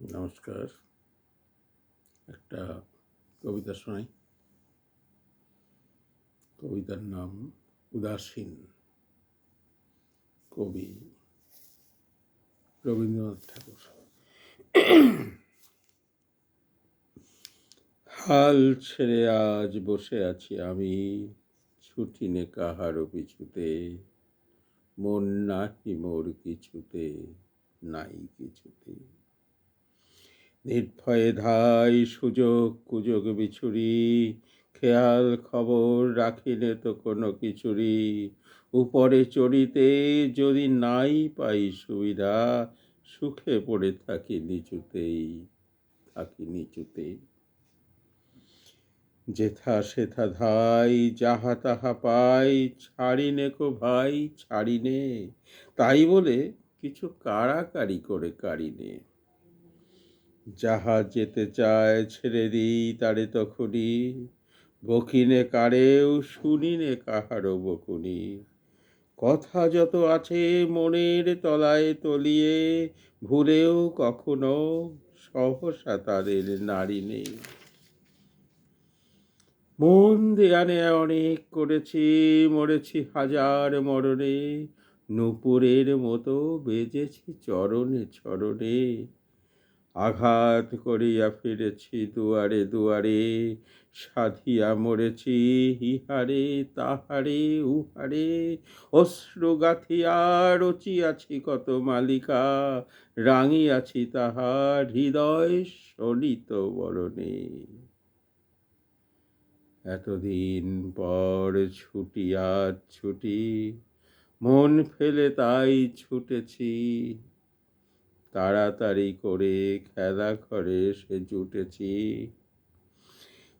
নমস্কার। একটা কবিতা শোনাই। কবিতার নাম উদাসীন। কবি রবীন্দ্রনাথ ঠাকুর। হাল ছেড়ে আজ বসে আছি আমি, ছুটি নে কাহারও পিছুতে। মন নাহি মোর কিছুতে, নাই কিছুতে। নির্ভয়ে ধাই সুযোগ কুযোগ বিছুরি, খেয়াল খবর রাখিলে তো কোনো কিছুরি উপরে চড়িতে যদি নাই পাই সুবিধা, সুখে পড়ে থাকি নিচুতেই থাকি নিচুতেই। যেথা সেথা ধাই, যাহা তাহা পাই, ছাড়িনে কো ভাই, ছাড়িনে, তাই বলে কিছু কাড়াকাড়ি করে কাড়িনে। যাহা যেতে চায় ছেড়ে দিই তারে তখনই। বকিনে কারেও শুনিনে কাহারও বকুনি। কথা যত আছে মনের তলায় তলিয়ে, ভুলেও কখনো সহসা তাদের নারী নেই। মন দেয়ানে অনেক করেছি, মরেছি হাজার মরণে, নুপুরের মতো বেজেছি চরণে চরণে। আঘাত করিয়া ফিরেছি দুয়ারে দুয়ারে, সাধিয়া মরেছি ইহারে তাহারে উহারে। অশ্রু গাথিয়া রচিয়াছি কত মালিকা, রাঙিয়াছি তাহার হৃদয় শোনিত বরণে। এতদিন পর ছুটিয়া ছুটি, মন ফেলে তাই ছুটেছি। তাড়াতাড়ি করে খেলা ঘরে সে জুটেছি।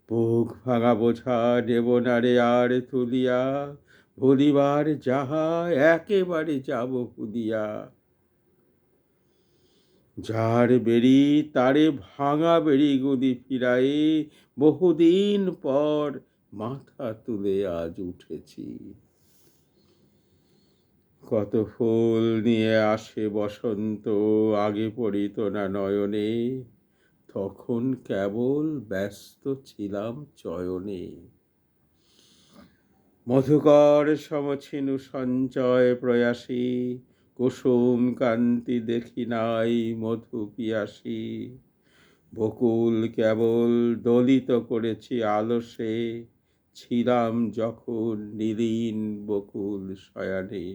বুক ভাঙা বোঝা নেব না রে আর তুলিয়া, ভুলিবার যাহা একেবারে যাব ভুলিয়া। যার বেরি তারে ভাঙা বেরি গদি ফিরায়ে, বহুদিন পর মাথা তুলে আজ উঠেছি। কত ফুল নিয়ে আসে বসন্ত, আগে পড়িত না নয়নে। তখন কেবল ব্যস্ত ছিলাম চয়নে। মধুকর সমছিনু সঞ্চয় প্রয়াসী, কুসুম কান্তি দেখি নাই মধু পিয়াসী। বকুল কেবল দলিত করেছি আলসে, ছিলাম যখন নিলীন বকুল শয়ানে।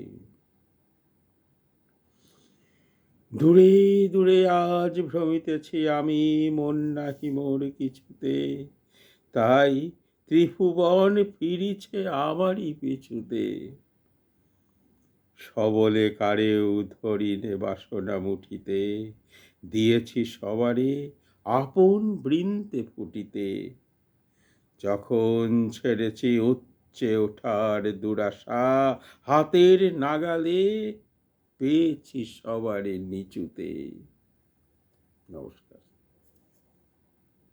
দূরে দূরে আজ ভ্রমিতেছি আমি, মন নাহি মোর কিছুতে। তাই ত্রিভুবন ফিরিছে আমারই পিছুতে। সবলে কারেও ধরিনে বাসনা মুঠিতে, দিয়েছি সবারে আপন বৃন্তে ফুটিতে। যখন ছেড়েছি উচ্চে ওঠার দুরাশা, হাতের নাগালে পেয়েছি সবারই নিচুতে। নমস্কার।